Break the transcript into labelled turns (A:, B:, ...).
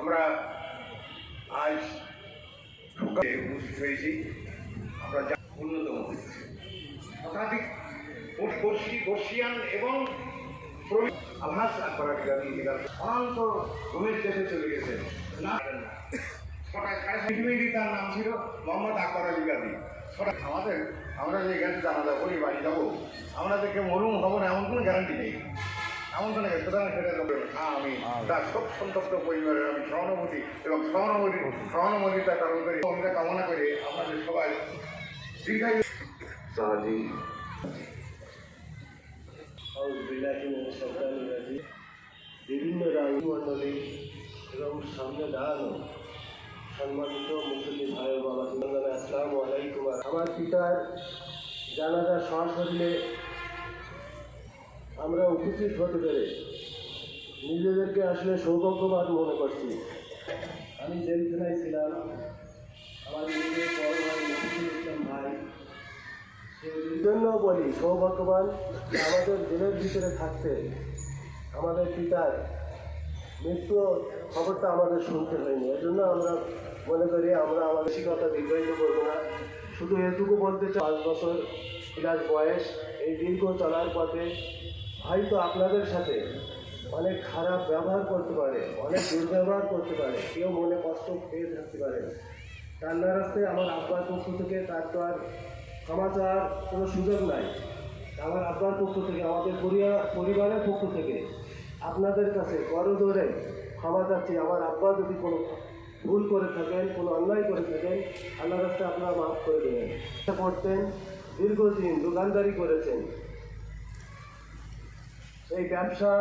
A: আমরা আজ উপস্থিত হয়েছি। আমরা অন্যতম বর্ষিয়ান এবং আভাস আলী দেশে চলে গেছেন। না তার নাম ছিল মোহাম্মদ আকবর আলী আমাদের আমরা যে এখানে জানাজা করি, বাড়ি যাব আমাদেরকে মরুম হব না, এমন কোনো গ্যারান্টি নেই। এমন কোনো সুতরাং সেটা লোকের হ্যাঁ আমি তার শোক সন্তপ্ত পরিবারের আমি সহানুভূতি এবং সহানুভূতি সহানুভূতিতা কারণ করে আমরা কামনা করে আমাদের সবাই দীর্ঘায়ু
B: সাহায্যে।
C: বিভিন্ন রাজমণ্ডলী এবং সামনে দাঁড়ানো সম্মানিত মুসলিম ভাই বাবা আসসালামু আলাইকুম। আমার পিতার জানাজা সশরীরে আমরা উপস্থিত হতে পেরে নিজেদেরকে আসলে সৌভাগ্যবান মনে করছি। আমি জেলখানায় ছিলাম। আমার নিজের বড় ভাই ইসলাম ভাই। জন্য বলি, সৌভাগ্যবান আমাদের জেলের ভিতরে থাকতে আমাদের পিতার মৃত্যু খবরটা আমাদের শুনতে হয়নি। এজন্য আমরা মনে করি আমরা আমাদের শিক্ষকতা দীর্ঘায়িত করব না। শুধু এটুকু বলতে চাই, পাঁচ বছর প্লাস বয়স, এই দীর্ঘ চলার পথে হয়তো আপনাদের সাথে অনেক খারাপ ব্যবহার করতে পারে, অনেক দুর্ব্যবহার করতে পারে, কেউ মনে কষ্ট পেয়ে থাকতে পারে। রান্নার রাস্তায় আমার আব্বার পক্ষ থেকে তার তো আর ক্ষমা চাওয়ার কোনো সুযোগ নাই। আমার আব্বার পক্ষ থেকে, আমাদের পরিবার পরিবারের পক্ষ থেকে আপনাদের কাছে বড় ধরে ক্ষমা চাচ্ছি। আমার আব্বা যদি কোনো ভুল করে থাকেন, কোনো অন্যায় করে থাকেন আল্লাহ রাস্তায় আপনারা মাফ করে দেবেন। করতেন, দীর্ঘদিন দোকানদারি করেছেন। এই ব্যবসা